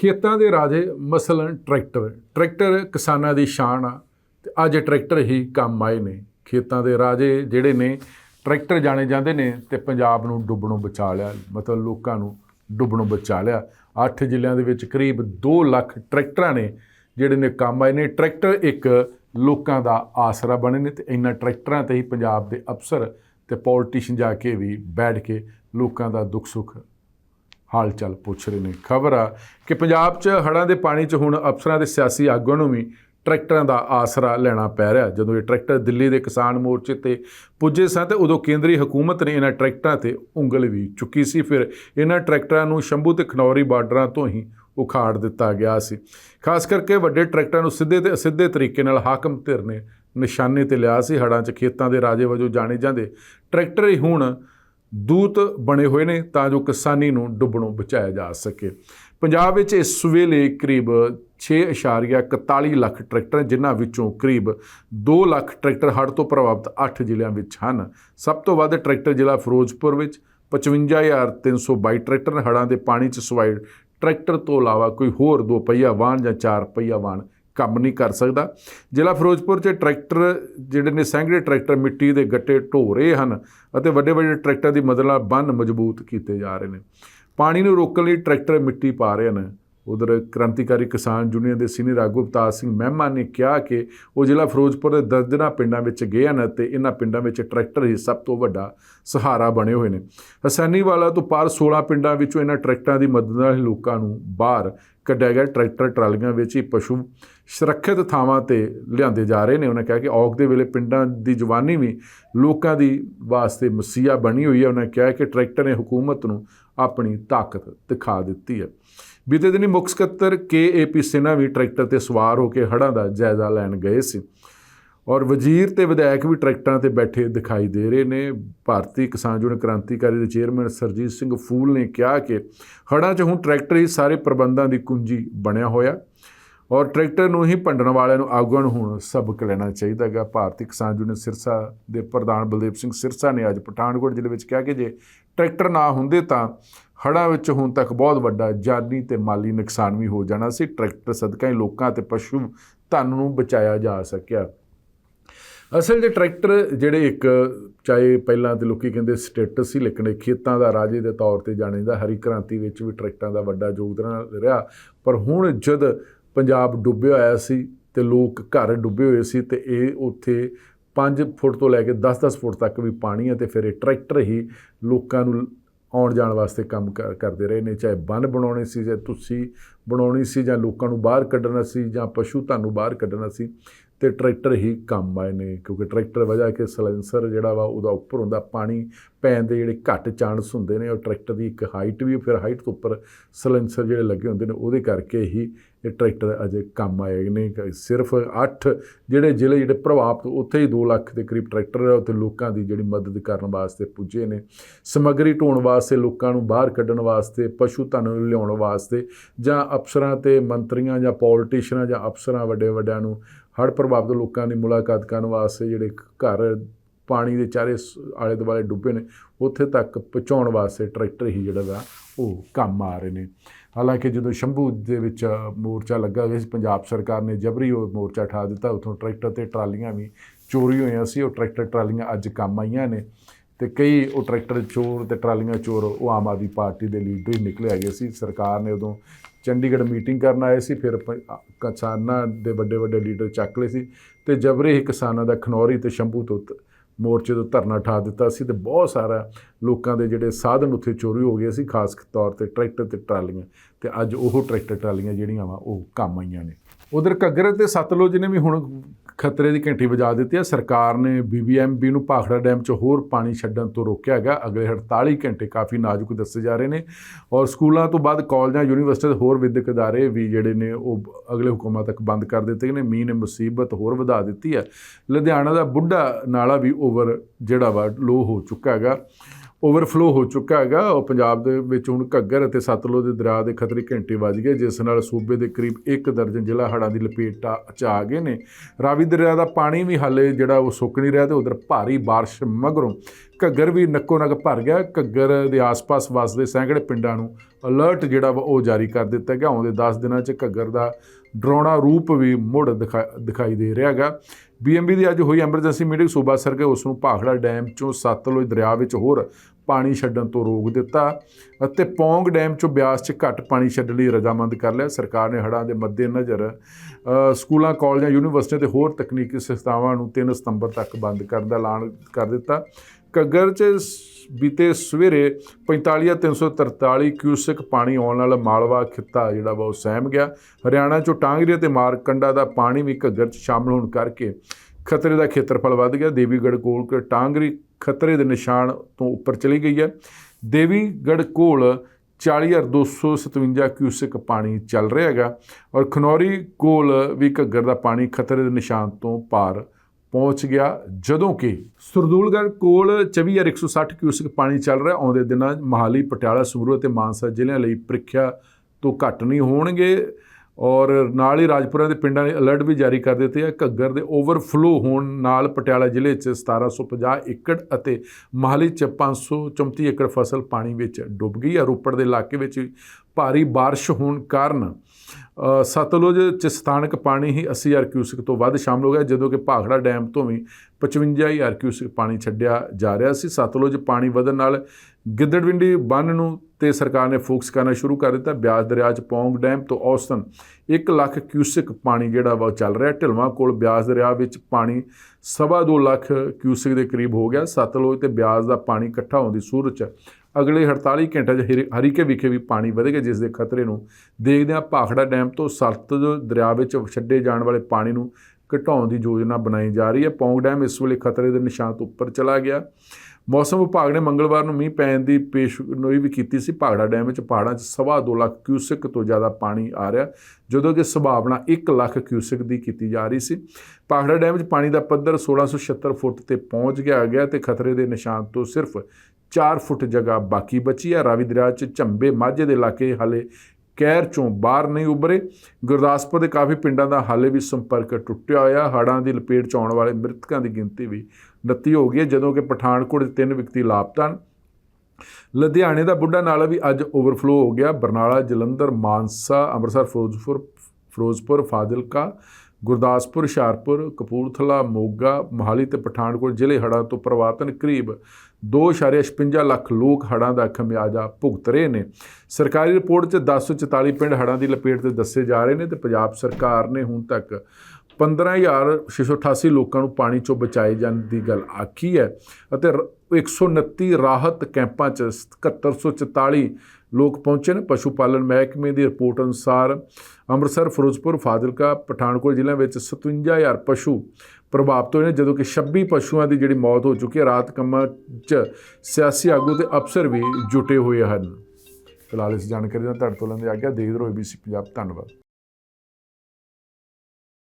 ਖੇਤਾਂ ਦੇ ਰਾਜੇ ਮਸਲਨ ਟਰੈਕਟਰ। ਟਰੈਕਟਰ ਕਿਸਾਨਾਂ ਦੀ ਸ਼ਾਨ ਆ ਤੇ ਅੱਜ ਟਰੈਕਟਰ ਹੀ ਕੰਮ ਆਏ ਨੇ। ਖੇਤਾਂ ਦੇ ਰਾਜੇ ਜਿਹੜੇ ਨੇ, ਟਰੈਕਟਰ ਜਾਣੇ ਜਾਂਦੇ ਨੇ ਤੇ ਪੰਜਾਬ ਨੂੰ ਡੁੱਬਣੋਂ ਬਚਾ ਲਿਆ, ਮਤਲਬ ਲੋਕਾਂ ਨੂੰ ਡੁੱਬਣੋਂ ਬਚਾ ਲਿਆ। 8 ਜ਼ਿਲ੍ਹਿਆਂ ਦੇ ਵਿੱਚ ਕਰੀਬ 2 ਲੱਖ ਟਰੈਕਟਰਾਂ ਨੇ ਜਿਹੜੇ ਨੇ ਕੰਮ ਆਏ ਨੇ। ਟਰੈਕਟਰ ਇੱਕ ਲੋਕਾਂ ਦਾ ਆਸਰਾ ਬਣੇ ਨੇ ਤੇ ਇਹਨਾਂ ਟਰੈਕਟਰਾਂ ਤੇ ਹੀ ਪੰਜਾਬ ਦੇ ਅਫਸਰ ਤੇ ਪੋਲੀਟੀਸ਼ੀਅਨ ਜਾ ਕੇ ਵੀ ਬੈਠ ਕੇ ਲੋਕਾਂ ਦਾ ਦੁੱਖ ਸੁੱਖ ਹਾਲ ਚਾਲ ਪੁੱਛ ਰਹੇ ਨੇ। ਖਬਰ ਆ ਕਿ ਪੰਜਾਬ 'ਚ ਹੜ੍ਹਾਂ ਦੇ ਪਾਣੀ 'ਚ ਹੁਣ ਅਫਸਰਾਂ ਦੇ ਸਿਆਸੀ ਆਗੂਆਂ ਨੂੰ ਵੀ ਟਰੈਕਟਰਾਂ ਦਾ ਆਸਰਾ ਲੈਣਾ ਪੈ ਰਿਹਾ। ਜਦੋਂ ਇਹ ਟਰੈਕਟਰ ਦਿੱਲੀ ਦੇ ਕਿਸਾਨ ਮੋਰਚੇ ਤੇ ਪੁੱਜੇ ਸਨ ਤੇ ਉਦੋਂ ਕੇਂਦਰੀ ਹਕੂਮਤ ਨੇ ਇਹਨਾਂ ਟਰੈਕਟਰਾਂ ਤੇ ਉਂਗਲ ਵੀ ਚੁੱਕੀ ਸੀ। ਫਿਰ ਇਹਨਾਂ ਟਰੈਕਟਰਾਂ ਨੂੰ ਸ਼ੰਭੂ ਤੇ ਖਨੌਰੀ ਬਾਰਡਰਾਂ ਤੋਂ ਹੀ ਉਖਾੜ ਦਿੱਤਾ ਗਿਆ ਸੀ। ਖਾਸ ਕਰਕੇ ਵੱਡੇ ਟਰੈਕਟਰਾਂ ਨੂੰ ਸਿੱਧੇ ਤੇ ਅਸਿੱਧੇ ਤਰੀਕੇ ਨਾਲ ਹਾਕਮ ਧਿਰ ਨੇ ਨਿਸ਼ਾਨੇ ਤੇ ਲਿਆ ਸੀ। ਹੜ੍ਹਾਂ 'ਚ ਖੇਤਾਂ ਦੇ ਰਾਜੇ ਵਜੋਂ ਜਾਣੇ ਜਾਂਦੇ ਟਰੈਕਟਰ ਹੀ ਹੁਣ ਦੂਤ ਬਣੇ ਹੋਏ ਨੇ ਤਾਂ ਜੋ ਕਿਸਾਨੀ ਨੂੰ ਡੁੱਬਣੋਂ ਬਚਾਇਆ ਜਾ ਸਕੇ। ਪੰਜਾਬ ਵਿੱਚ ਇਸ ਵੇਲੇ ਕਰੀਬ 6.41 ਲੱਖ ਟਰੈਕਟਰ ਜਿਨ੍ਹਾਂ ਵਿੱਚੋਂ ਕਰੀਬ 2 ਲੱਖ ਟਰੈਕਟਰ ਹੜ੍ਹ ਤੋਂ ਪ੍ਰਭਾਵਿਤ 8 ਜ਼ਿਲ੍ਹਿਆਂ ਵਿੱਚ ਹਨ। ਸਭ ਤੋਂ ਵੱਧ ਟਰੈਕਟਰ ਜ਼ਿਲ੍ਹਾ ਫਿਰੋਜ਼ਪੁਰ ਵਿੱਚ 55322 ਟਰੈਕਟਰ ਹੜ੍ਹਾਂ ਦੇ ਪਾਣੀ 'ਚ ਸਵਾਈਡ ਟਰੈਕਟਰ ਤੋਂ ਇਲਾਵਾ ਕੋਈ ਹੋਰ ਦੋ ਪਹੀਆ ਵਾਹਨ ਜਾਂ ਚਾਰ ਪਹੀਆ ਵਾਹਨ ਕੰਮ ਨਹੀਂ ਕਰ ਸਕਦਾ। ਜ਼ਿਲ੍ਹਾ ਫਿਰੋਜ਼ਪੁਰ 'ਚ ਟਰੈਕਟਰ ਜਿਹੜੇ ਨੇ ਸੈਂਕੜੇ ਟਰੈਕਟਰ ਮਿੱਟੀ ਦੇ ਗੱਟੇ ਢੋ ਰਹੇ ਹਨ ਅਤੇ ਵੱਡੇ ਵੱਡੇ ਟਰੈਕਟਰਾਂ ਦੀ ਮਦਦ ਨਾਲ ਬੰਨ ਮਜ਼ਬੂਤ ਕੀਤੇ ਜਾ ਰਹੇ ਨੇ। ਪਾਣੀ ਨੂੰ ਰੋਕਣ ਲਈ ਟਰੈਕਟਰ ਮਿੱਟੀ ਪਾ ਰਹੇ ਹਨ। ਉਧਰ ਕ੍ਰਾਂਤੀਕਾਰੀ ਕਿਸਾਨ ਯੂਨੀਅਨ ਦੇ ਸੀਨੀਅਰ ਆਗੂ ਅਵਤਾਰ ਸਿੰਘ ਮਹਿਮਾ ਨੇ ਕਿਹਾ ਕਿ ਉਹ ਜ਼ਿਲ੍ਹਾ ਫਿਰੋਜ਼ਪੁਰ ਦੇ ਦਰਜਨਾਂ ਪਿੰਡਾਂ ਵਿੱਚ ਗਏ ਹਨ ਅਤੇ ਇਹਨਾਂ ਪਿੰਡਾਂ ਵਿੱਚ ਟਰੈਕਟਰ ਹੀ ਸਭ ਤੋਂ ਵੱਡਾ ਸਹਾਰਾ ਬਣੇ ਹੋਏ ਨੇ। ਹਸੈਨੀਵਾਲਾ ਤੋਂ ਪਾਰ 16 ਪਿੰਡਾਂ ਵਿੱਚੋਂ ਇਹਨਾਂ ਟਰੈਕਟਰਾਂ ਦੀ ਮਦਦ ਨਾਲ ਹੀ ਲੋਕਾਂ ਨੂੰ ਬਾਹਰ ਕੱਢਿਆ ਗਿਆ। ਟਰੈਕਟਰ ਟਰਾਲੀਆਂ ਵਿੱਚ ਹੀ ਪਸ਼ੂ ਸੁਰੱਖਿਅਤ ਥਾਵਾਂ ਤੇ ਲਿਆਂਦੇ ਜਾ ਰਹੇ ਨੇ। ਉਹਨਾਂ ਕਿਹਾ ਕਿ ਔਕ ਦੇ ਵੇਲੇ ਪਿੰਡਾਂ ਦੀ ਜਵਾਨੀ ਵੀ ਲੋਕਾਂ ਦੀ ਵਾਸਤੇ ਮਸੀਹਾ ਬਣੀ ਹੋਈ ਹੈ। ਉਹਨਾਂ ਕਿਹਾ ਕਿ ਟਰੈਕਟਰ ਨੇ ਹਕੂਮਤ ਨੂੰ ਆਪਣੀ ਤਾਕਤ ਦਿਖਾ ਦਿੱਤੀ ਹੈ। ਬੀਤੇ ਦਿਨੀ ਮੁੱਖ ਸਕੱਤਰ ਕੇ ਏ ਪੀ ਸਿਨਾ ਵੀ ਟਰੈਕਟਰ ਤੇ ਸਵਾਰ ਹੋ ਕੇ ਹੜ੍ਹਾਂ ਦਾ ਜਾਇਜ਼ਾ ਲੈਣ ਗਏ ਸੀ। ਔਰ ਵਜ਼ੀਰ ਤੇ ਵਿਧਾਇਕ ਵੀ ਟਰੈਕਟਰਾਂ ਤੇ ਬੈਠੇ ਦਿਖਾਈ ਦੇ ਰਹੇ ਨੇ। ਭਾਰਤੀ ਕਿਸਾਨ ਯੂਨੀਅਨ ਕ੍ਰਾਂਤੀਕਾਰੀ ਦੇ ਚੇਅਰਮੈਨ ਸਰਜੀਤ ਸਿੰਘ ਫੂਲ ਨੇ ਕਿਹਾ ਕਿ ਹੜ੍ਹਾਂ 'ਚ ਹੁਣ ਟਰੈਕਟਰ ਹੀ ਸਾਰੇ ਪ੍ਰਬੰਧਾਂ ਦੀ ਕੁੰਜੀ ਬਣਿਆ ਹੋਇਆ। ਔਰ ਟਰੈਕਟਰ ਨੂੰ ਹੀ ਭੰਡਣ ਵਾਲਿਆਂ ਨੂੰ ਆਗੂਆਂ ਨੂੰ ਹੁਣ ਸਬਕ ਲੈਣਾ ਚਾਹੀਦਾ ਹੈਗਾ ਭਾਰਤੀ ਕਿਸਾਨ ਯੂਨੀਅਨ ਸਿਰਸਾ ਦੇ ਪ੍ਰਧਾਨ ਬਲਦੇਵ ਸਿੰਘ ਸਿਰਸਾ ਨੇ ਅੱਜ ਪਠਾਨਕੋਟ ਜ਼ਿਲ੍ਹੇ ਵਿੱਚ ਕਿਹਾ ਕਿ ਜੇ ਟਰੈਕਟਰ ਨਾ ਹੁੰਦੇ ਤਾਂ ਹੜ੍ਹਾਂ ਵਿੱਚ ਹੁਣ ਤੱਕ ਬਹੁਤ ਵੱਡਾ ਜਾਨੀ ਤੇ ਮਾਲੀ ਨੁਕਸਾਨ ਵੀ ਹੋ ਜਾਣਾ ਸੀ। ਟਰੈਕਟਰ ਸਦਕਾ ਹੀ ਲੋਕਾਂ ਤੇ ਪਸ਼ੂ ਧਨ ਨੂੰ ਬਚਾਇਆ ਜਾ ਸਕਿਆ। ਅਸਲ ਦੇ ਟਰੈਕਟਰ ਜਿਹੜੇ ਇੱਕ ਚਾਹੇ ਪਹਿਲਾਂ ਤੇ ਲੋਕੀ ਕਹਿੰਦੇ ਸਟੇਟਸ ਸੀ, ਲੇਕਿਨ ਇਹ ਖੇਤਾਂ ਦਾ ਰਾਜੇ ਦੇ ਤੌਰ ਤੇ ਜਾਣੇ ਦਾ, ਹਰੀ ਕ੍ਰਾਂਤੀ ਵਿੱਚ ਵੀ ਟਰੈਕਟਰਾਂ ਦਾ ਵੱਡਾ ਯੋਗਦਾਨ ਰਿਹਾ। ਪਰ ਹੁਣ ਜਦ ਪੰਜਾਬ ਡੁੱਬਿਆ ਹੋਇਆ ਸੀ ਤੇ ਲੋਕ ਘਰ ਡੁੱਬੇ ਹੋਏ ਸੀ ਤੇ ਇਹ ਉੱਥੇ 5 ਫੁੱਟ ਤੋਂ ਲੈ ਕੇ 10-10 ਫੁੱਟ ਤੱਕ ਵੀ ਪਾਣੀ ਹੈ ਤੇ ਫਿਰ ਇਹ ਟਰੈਕਟਰ ਹੀ ਲੋਕਾਂ ਨੂੰ ਆਉਣ ਜਾਣ ਵਾਸਤੇ ਕੰਮ ਕਰ- ਕਰਦੇ ਰਹੇ ਨੇ, ਚਾਹੇ ਬੰਨ ਬਣਾਉਣੇ ਸੀ ਜਾਂ ਤੁਸੀਂ ਬਣਾਉਣੀ ਸੀ ਜਾਂ ਲੋਕਾਂ ਨੂੰ ਬਾਹਰ ਕੱਢਣਾ ਸੀ ਜਾਂ ਪਸ਼ੂ ਤੁਹਾਨੂੰ ਬਾਹਰ ਕੱਢਣਾ ਸੀ ਤੇ ਟਰੈਕਟਰ ਹੀ ਕੰਮ ਆਏ ਨੇ, ਕਿਉਂਕਿ ਟਰੈਕਟਰ ਵਜ੍ਹਾ ਕਿ ਸਲੈਂਸਰ ਜਿਹੜਾ ਵਾ ਉਹਦਾ ਉੱਪਰ ਹੁੰਦਾ, ਪਾਣੀ ਪੈਣ ਦੇ ਜਿਹੜੇ ਘੱਟ ਚਾਂਸ ਹੁੰਦੇ ਨੇ, ਉਹ ਟਰੈਕਟਰ ਦੀ ਇੱਕ ਹਾਈਟ ਵੀ, ਫਿਰ ਹਾਈਟ ਤੋਂ ਉੱਪਰ ਸਲੈਂਸਰ ਜਿਹੜੇ ਲੱਗੇ ਹੁੰਦੇ ਨੇ, ਉਹਦੇ ਕਰਕੇ ਹੀ ਇਹ ਟਰੈਕਟਰ ਅਜੇ ਕੰਮ ਆਏ ਨੇ। ਸਿਰਫ 8 ਜਿਹੜੇ ਜ਼ਿਲ੍ਹੇ ਜਿਹੜੇ ਪ੍ਰਭਾਵਿਤ, ਉੱਥੇ ਹੀ 2 ਲੱਖ ਦੇ ਕਰੀਬ ਟਰੈਕਟਰ ਹੈ ਉੱਥੇ ਲੋਕਾਂ ਦੀ ਜਿਹੜੀ ਮਦਦ ਕਰਨ ਵਾਸਤੇ ਪੁੱਜੇ ਨੇ। ਸਮੱਗਰੀ ਢੋਣ ਵਾਸਤੇ, ਲੋਕਾਂ ਨੂੰ ਬਾਹਰ ਕੱਢਣ ਵਾਸਤੇ, ਪਸ਼ੂ ਧਨ ਲਿਆਉਣ ਵਾਸਤੇ ਜਾਂ ਅਫਸਰਾਂ ਤੇ ਮੰਤਰੀਆਂ ਜਾਂ ਪੋਲੀਟੀਸ਼ੀਅਨਾਂ ਜਾਂ ਅਫਸਰਾਂ ਵੱਡੇ ਵੱਡਿਆਂ ਨੂੰ ਹੜ੍ਹ ਪ੍ਰਭਾਵਿਤ ਲੋਕਾਂ ਦੀ ਮੁਲਾਕਾਤ ਕਰਨ ਵਾਸਤੇ ਜਿਹੜੇ ਘਰ ਪਾਣੀ ਦੇ ਚਾਰੇ ਸ- ਆਲੇ ਦੁਆਲੇ ਡੁੱਬੇ ਨੇ, ਉੱਥੇ ਤੱਕ ਪਹੁੰਚਾਉਣ ਵਾਸਤੇ ਟਰੈਕਟਰ ਹੀ ਜਿਹੜਾ ਵਾ, ਉਹ ਕੰਮ ਆ ਰਹੇ ਨੇ। ਹਾਲਾਂਕਿ ਜਦੋਂ ਸ਼ੰਭੂ ਦੇ ਵਿੱਚ ਮੋਰਚਾ ਲੱਗਾ ਹੋਇਆ ਸੀ, ਪੰਜਾਬ ਸਰਕਾਰ ਨੇ ਜਬਰੀ ਉਹ ਮੋਰਚਾ ਠਾ ਦਿੱਤਾ, ਉਥੋਂ ਟਰੈਕਟਰ ਤੇ ਟਰਾਲੀਆਂ ਵੀ ਚੋਰੀ ਹੋਈਆਂ ਸੀ, ਉਹ ਟਰੈਕਟਰ ਟਰਾਲੀਆਂ ਅੱਜ ਕੰਮ ਆਈਆਂ ਨੇ ਤੇ ਕਈ ਉਹ ਟਰੈਕਟਰ ਚੋਰ ਤੇ ਟਰਾਲੀਆਂ ਚੋਰ ਉਹ ਆਮ ਆਦਮੀ ਪਾਰਟੀ ਦੇ ਲੀਡਰ ਹੀ ਨਿਕਲੇ ਹੈਗੇ ਸੀ। ਸਰਕਾਰ ਨੇ ਉਦੋਂ ਚੰਡੀਗੜ੍ਹ ਮੀਟਿੰਗ ਕਰਨ ਆਏ ਸੀ, ਫਿਰ ਪ- ਕਿਸਾਨਾਂ ਦੇ ਵੱਡੇ ਵੱਡੇ ਲੀਡਰ ਚੱਕ ਲਏ ਸੀ ਤੇ ਜਬਰੇ ਹੀ ਕਿਸਾਨਾਂ ਦਾ ਖਨੌਰੀ ਤੇ ਸ਼ੰਭੂ ਤੋਂ, ਮੋਰਚੇ ਤੋਂ ਧਰਨਾ ਠਾ ਦਿੱਤਾ ਸੀ ਤੇ ਬਹੁਤ ਸਾਰਾ ਲੋਕਾਂ ਦੇ ਜਿਹੜੇ ਸਾਧਨ ਉੱਥੇ ਚੋਰੀ ਹੋ ਗਏ ਸੀ, ਖਾਸ ਤੌਰ ਤੇ ਟਰੈਕਟਰ ਤੇ ਟਰਾਲੀਆਂ ਤੇ ਅੱਜ ਉਹ ਟਰੈਕਟਰ ਟਰਾਲੀਆਂ ਜਿਹੜੀਆਂ ਵਾ, ਉਹ ਕੰਮ ਆਈਆਂ ਨੇ। ਉਧਰ ਘੱਗਰ ਤੇ ਸਤਲੁਜ ਨੇ ਵੀ ਹੁਣ ਖਤਰੇ ਦੀ ਘੰਟੀ ਵਜਾ ਦਿੱਤੀ ਹੈ। ਸਰਕਾਰ ਨੇ ਬੀਬੀਐਮਬੀ ਨੂੰ ਭਾਖੜਾ ਡੈਮ 'ਚ ਹੋਰ ਪਾਣੀ ਛੱਡਣ ਤੋਂ ਰੋਕਿਆ ਹੈਗਾ ਅਗਲੇ 48 ਘੰਟੇ ਕਾਫੀ ਨਾਜ਼ੁਕ ਦੱਸੇ ਜਾ ਰਹੇ ਨੇ ਔਰ ਸਕੂਲਾਂ ਤੋਂ ਬਾਅਦ ਕਾਲਜਾਂ ਯੂਨੀਵਰਸਿਟੀ ਦੇ ਹੋਰ ਵਿਦਿਅਕ ਅਦਾਰੇ ਵੀ ਜਿਹੜੇ ਨੇ ਉਹ ਅਗਲੇ ਹੁਕਮਾਂ ਤੱਕ ਬੰਦ ਕਰ ਦਿੱਤੇ ਨੇ। ਮੀਂਹ ਨੇ ਮੁਸੀਬਤ ਹੋਰ ਵਧਾ ਦਿੱਤੀ ਹੈ। ਲੁਧਿਆਣਾ ਦਾ ਬੁੱਢਾ ਨਾਲਾ ਵੀ ਓਵਰ ਜਿਹੜਾ ਵਾ ਲੋ ਹੋ ਚੁੱਕਾ ਹੈਗਾ। ਓਵਰਫਲੋ ਹੋ ਚੁੱਕਾ ਹੈਗਾ। ਉਹ ਪੰਜਾਬ ਦੇ ਵਿੱਚ ਹੁਣ ਘੱਗਰ ਅਤੇ ਸਤਲੁਜ ਦੇ ਦਰਿਆ ਦੇ ਖਤਰੇ ਘੰਟੇ ਵੱਜ ਗਏ, ਜਿਸ ਨਾਲ ਸੂਬੇ ਦੇ ਕਰੀਬ ਇੱਕ ਦਰਜਨ ਜ਼ਿਲ੍ਹਾ ਹੜ੍ਹਾਂ ਦੀ ਲਪੇਟ ਆ- 'ਚ ਆ ਗਏ ਨੇ। ਰਾਵੀ ਦਰਿਆ ਦਾ ਪਾਣੀ ਵੀ ਹਾਲੇ ਜਿਹੜਾ ਉਹ ਸੁੱਕ ਨਹੀਂ ਰਿਹਾ ਤੇ ਉਧਰ ਭਾਰੀ ਬਾਰਿਸ਼ ਮਗਰੋਂ ਘੱਗਰ ਵੀ ਨੱਕੋ ਨੱਕ ਭਰ ਗਿਆ। ਘੱਗਰ ਦੇ ਆਸ-ਪਾਸ ਵਸਦੇ ਸੈਂਕੜੇ ਪਿੰਡਾਂ ਨੂੰ ਅਲਰਟ ਜਿਹੜਾ ਵਾ ਉਹ ਜਾਰੀ ਕਰ ਦਿੱਤਾ ਗਿਆ। ਆਉਂਦੇ 10 ਦਿਨਾਂ 'ਚ ਘੱਗਰ ਦਾ ਡਰਾਉਣਾ ਰੂਪ ਵੀ ਮੁੜ ਦਿਖਾ- ਦਿਖਾਈ ਦੇ ਰਿਹਾ ਹੈਗਾ। ਬੀਐਮਬੀ ਦੀ ਅੱਜ ਹੋਈ ਐਮਰਜੈਂਸੀ ਮੀਟਿੰਗ ਸੂਬਾ ਸਰਕਾਰ ਉਸ ਨੂੰ ਭਾਖੜਾ ਡੈਮ ਚੋਂ ਸਤਲੁਜ ਦਰਿਆ ਵਿੱਚ ਹੋਰ ਪਾਣੀ ਛੱਡਣ ਤੋਂ ਰੋਕ ਦਿੱਤਾ ਅਤੇ ਪੌਂਗ ਡੈਮ ਚੋਂ ਬਿਆਸ 'ਚ ਘੱਟ ਪਾਣੀ ਛੱਡਣ ਲਈ ਰਜ਼ਾਮੰਦ ਕਰ ਲਿਆ। ਸਰਕਾਰ ਨੇ ਹੜ੍ਹਾਂ ਦੇ ਮੱਦੇਨਜ਼ਰ ਅ, ਸਕੂਲਾਂ ਕਾਲਜਾਂ ਯੂਨੀਵਰਸਿਟੀਆਂ ਤੇ ਹੋਰ ਤਕਨੀਕੀ ਸੰਸਥਾਵਾਂ ਨੂੰ 3 ਸਤੰਬਰ ਤੱਕ ਬੰਦ ਕਰਨ ਦਾ ਐਲਾਨ ਕਰ ਦਿੱਤਾ। ਘੱਗਰ 'ਚ ਸ- ਬੀਤੇ ਸਵੇਰੇ 45343 ਕਿਊਸਿਕ ਪਾਣੀ ਆਉਣ ਨਾਲ ਮਾਲਵਾ ਖਿੱਤਾ ਜਿਹੜਾ ਵਾ ਉਹ ਸਹਿਮ ਗਿਆ। ਹਰਿਆਣਾ ਚੋਂ ਟਾਂਗਰੀ ਅਤੇ ਮਾਰਕੰਡਾ ਦਾ ਪਾਣੀ ਵੀ ਘੱਗਰ 'ਚ ਸ਼ਾਮਲ ਹੋਣ ਕਰਕੇ ਖਤਰੇ ਦਾ ਖੇਤਰਫਲ ਵੱਧ ਗਿਆ। ਦੇਵੀਗੜ੍ਹ ਕੋਲ ਕ- ਟਾਂਗਰੀ ਖਤਰੇ ਦੇ ਨਿਸ਼ਾਨ ਤੋਂ ਉੱਪਰ ਚਲੀ ਗਈ ਹੈ। ਦੇਵੀਗੜ੍ਹ ਕੋਲ 40257 ਕਿਊਸਿਕ ਪਾਣੀ ਚੱਲ ਰਿਹਾ ਹੈਗਾ ਔਰ ਖਨੌਰੀ ਕੋਲ ਵੀ ਘੱਗਰ ਦਾ ਪਾਣੀ ਖਤਰੇ ਦੇ ਨਿਸ਼ਾਨ ਤੋਂ ਪਾਰ ਪਹੁੰਚ ਗਿਆ, ਜਦੋਂ ਕਿ ਸਰਦੂਲਗੜ੍ਹ ਕੋਲ 24160 ਕਿਊਸਕ ਪਾਣੀ ਚੱਲ ਰਿਹਾ, ਆਉਂਦੇ ਦਿਨਾਂ 'ਚ ਮੋਹਾਲੀ, ਪਟਿਆਲਾ, ਸੰਗਰੂਰ ਅਤੇ ਮਾਨਸਾ ਜ਼ਿਲ੍ਹਿਆਂ ਲਈ ਪ੍ਰੀਖਿਆ ਤੋਂ ਘੱਟ ਨਹੀਂ ਹੋਣਗੇ ਔਰ ਨਾਲ ਹੀ ਰਾਜਪੁਰਾ ਦੇ ਪਿੰਡਾਂ ਨੇ ਅਲਰਟ ਵੀ ਜਾਰੀ ਕਰ ਦਿੱਤੇ ਆ, ਘੱਗਰ ਦੇ ਓਵਰਫਲੋ ਹੋਣ ਨਾਲ ਪਟਿਆਲਾ ਜ਼ਿਲ੍ਹੇ 'ਚ 1750 ਏਕੜ ਅਤੇ ਮੋਹਾਲੀ 'ਚ 534 ਏਕੜ ਫਸਲ ਪਾਣੀ ਵਿੱਚ ਡੁੱਬ ਗਈ ਆ, ਰੋਪੜ ਦੇ ਇਲਾਕੇ ਵਿੱਚ ਭਾਰੀ ਬਾਰਿਸ਼ ਹੋਣ ਕਾਰਨ ਸਤਲੁਜ 'ਚ ਸਥਾਨਕ ਪਾਣੀ ਹੀ 80000 ਕਿਊਸਿਕ ਤੋਂ ਵੱਧ ਸ਼ਾਮਲ ਹੋ ਗਿਆ, ਜਦੋਂ ਕਿ ਭਾਖੜਾ ਡੈਮ ਤੋਂ ਵੀ 55000 ਕਿਊਸਿਕ ਪਾਣੀ ਛੱਡਿਆ ਜਾ ਰਿਹਾ ਸੀ। ਸਤਲੁਜ ਪਾਣੀ ਵਧਣ ਨਾਲ ਗਿੱਦੜਵਿੰਡੀ ਬੰਨ ਨੂੰ ਤੇ ਸਰਕਾਰ ਨੇ ਫੋਕਸ ਕਰਨਾ ਸ਼ੁਰੂ ਕਰ ਦਿੱਤਾ। ਬਿਆਸ ਦਰਿਆ 'ਚ ਪੌਂਗ ਡੈਮ ਤੋਂ ਔਸਤਨ 1 ਲੱਖ ਕਿਊਸਿਕ ਪਾਣੀ ਜਿਹੜਾ ਵਾ ਉਹ ਚੱਲ ਰਿਹਾ। ਢਿਲਵਾਂ ਕੋਲ ਬਿਆਸ ਦਰਿਆ ਵਿੱਚ ਪਾਣੀ ਸਵਾ ਦੋ ਲੱਖ ਕਿਊਸਿਕ ਦੇ ਕਰੀਬ ਹੋ ਗਿਆ। ਸਤਲੁਜ ਤੇ ਬਿਆਸ ਦਾ ਪਾਣੀ ਇਕੱਠਾ ਹੋਣ ਦੀ ਸੂਰਤ 'ਚ ਅਗਲੇ 48 ਘੰਟਿਆਂ 'ਚ ਹਰੀ- ਹਰੀਕੇ ਵਿਖੇ ਵੀ ਪਾਣੀ ਵਧੇਗਾ ਜਿਸ ਦੇ ਖਤਰੇ ਨੂੰ ਦੇਖਦਿਆਂ ਭਾਖੜਾ ਡੈਮ ਤੋਂ ਸਤਲੁਜ ਦਰਿਆ ਵਿੱਚ ਛੱਡੇ ਜਾਣ ਵਾਲੇ ਪਾਣੀ ਨੂੰ ਘਟਾਉਣ ਦੀ ਯੋਜਨਾ ਬਣਾਈ ਜਾ ਰਹੀ ਹੈ। ਪੌਂਗ ਡੈਮ ਇਸ ਵੇਲੇ ਖਤਰੇ ਦੇ ਨਿਸ਼ਾਨ ਤੋਂ ਉੱਪਰ ਚਲਾ ਗਿਆ। ਮੌਸਮ ਵਿਭਾਗ ਨੇ ਮੰਗਲਵਾਰ ਨੂੰ ਮੀਂਹ ਪੈਣ ਦੀ ਪੇਸ਼ਗੋਈ ਵੀ ਕੀਤੀ ਸੀ। ਭਾਖੜਾ ਡੈਮ ਵਿੱਚ ਪਹਾੜਾਂ 'ਚ ਸਵਾ ਦੋ ਲੱਖ ਕਿਊਸਿਕ ਤੋਂ ਜ਼ਿਆਦਾ ਪਾਣੀ ਆ ਰਿਹਾ, ਜਦੋਂ ਕਿ ਸੰਭਾਵਨਾ 1 ਲੱਖ ਕਿਊਸਿਕ ਦੀ ਕੀਤੀ ਜਾ ਰਹੀ ਸੀ। ਭਾਖੜਾ ਡੈਮ ਵਿੱਚ ਪਾਣੀ ਦਾ ਪੱਧਰ 1676 ਫੁੱਟ ਤੇ ਪਹੁੰਚ ਗਿਆ ਗਿਆ, ਤੇ ਖਤਰੇ ਦੇ ਨਿਸ਼ਾਨ ਤੋਂ ਸਿਰਫ 4 ਫੁੱਟ ਜਗ੍ਹਾ ਬਾਕੀ ਬਚੀ ਹੈ। ਰਾਵੀ ਦਰਿਆ 'ਚ ਝੰਬੇ ਮਾਝੇ ਦੇ ਇਲਾਕੇ ਹਾਲੇ ਕਹਿਰ ਚੋਂ ਬਾਹਰ ਨਹੀਂ ਉਭਰੇ। ਗੁਰਦਾਸਪੁਰ ਦੇ ਕਾਫੀ ਪਿੰਡਾਂ ਦਾ ਹਾਲੇ ਵੀ ਸੰਪਰਕ ਟੁੱਟਿਆ ਹੋਇਆ। ਹੜ੍ਹਾਂ ਦੀ ਲਪੇਟ 'ਚ ਆਉਣ ਵਾਲੇ ਮ੍ਰਿਤਕਾਂ ਦੀ ਗਿਣਤੀ ਵੀ 29 ਹੋ ਗਈ ਹੈ, ਜਦੋਂ ਕਿ ਪਠਾਨਕੋਟ ਦੇ ਤਿੰਨ ਵਿਅਕਤੀ ਲਾਪਤਾ ਹਨ। ਲੁਧਿਆਣੇ ਦਾ ਬੁੱਢਾ ਨਾਲਾ ਵੀ ਅੱਜ ਓਵਰਫਲੋ ਹੋ ਗਿਆ। ਬਰਨਾਲਾ, ਜਲੰਧਰ, ਮਾਨਸਾ, ਅੰਮ੍ਰਿਤਸਰ, ਫਿਰੋਜ਼ਪੁਰ ਫਿਰੋਜ਼ਪੁਰ, ਫਾਜ਼ਿਲਕਾ, ਗੁਰਦਾਸਪੁਰ, ਹੁਸ਼ਿਆਰਪੁਰ, ਕਪੂਰਥਲਾ, ਮੋਗਾ, ਮੋਹਾਲੀ ਤੇ ਪਠਾਨਕੋਟ ਜ਼ਿਲ੍ਹੇ ਹੜ੍ਹਾਂ ਤੋਂ ਪ੍ਰਭਾਵਿਤ ਕਰੀਬ 2.56 ਲੱਖ ਲੋਕ ਹੜ੍ਹਾਂ ਦਾ ਖਮਿਆਜਾ ਭੁਗਤ ਰਹੇ ਨੇ। ਸਰਕਾਰੀ ਰਿਪੋਰਟ 'ਚ 1044 ਪਿੰਡ ਹੜ੍ਹਾਂ ਦੀ ਲਪੇਟ ਤੇ ਦੱਸੇ ਜਾ ਰਹੇ ਨੇ ਤੇ ਪੰਜਾਬ ਸਰਕਾਰ ਨੇ ਹੁਣ ਤੱਕ 15688 ਲੋਕਾਂ ਨੂੰ ਪਾਣੀ ਚੋਂ ਬਚਾਏ ਜਾਣ ਦੀ ਗੱਲ ਆਖੀ ਹੈ ਅਤੇ ਰ- 129 ਰਾਹਤ ਕੈਂਪਾਂ 'ਚ 7144 ਲੋਕ ਪਹੁੰਚੇ ਨੇ। ਪਸ਼ੂ ਪਾਲਣ ਮਹਿਕਮੇ ਦੀ ਰਿਪੋਰਟ ਅਨੁਸਾਰ ਅੰਮ੍ਰਿਤਸਰ, ਫਿਰੋਜ਼ਪੁਰ, ਫਾਜ਼ਿਲਕਾ, ਪਠਾਨਕੋਟ ਜ਼ਿਲ੍ਹਿਆਂ ਵਿੱਚ 57000 ਪਸ਼ੂ ਪ੍ਰਭਾਵਿਤ ਹੋਏ ਨੇ, ਜਦੋਂ ਕਿ 26 ਪਸ਼ੂਆਂ ਦੀ ਜਿਹੜੀ ਮੌਤ ਹੋ ਚੁੱਕੀ ਹੈ। ਰਾਤ ਕੰਮਾਂ 'ਚ ਸਿਆਸੀ ਆਗੂ ਤੇ ਅਫਸਰ ਵੀ ਜੁਟੇ ਹੋਏ ਹਨ। ਫਿਲਹਾਲ ਇਸ ਜਾਣਕਾਰੀ ਦਾ ਤੁਹਾਡੇ ਤੋਂ ਲੈਂਦੇ ਆ ਗਿਆ ਦੇਖਦੇ ਰਹੋ ABC ਪੰਜਾਬ ਧੰਨਵਾਦ।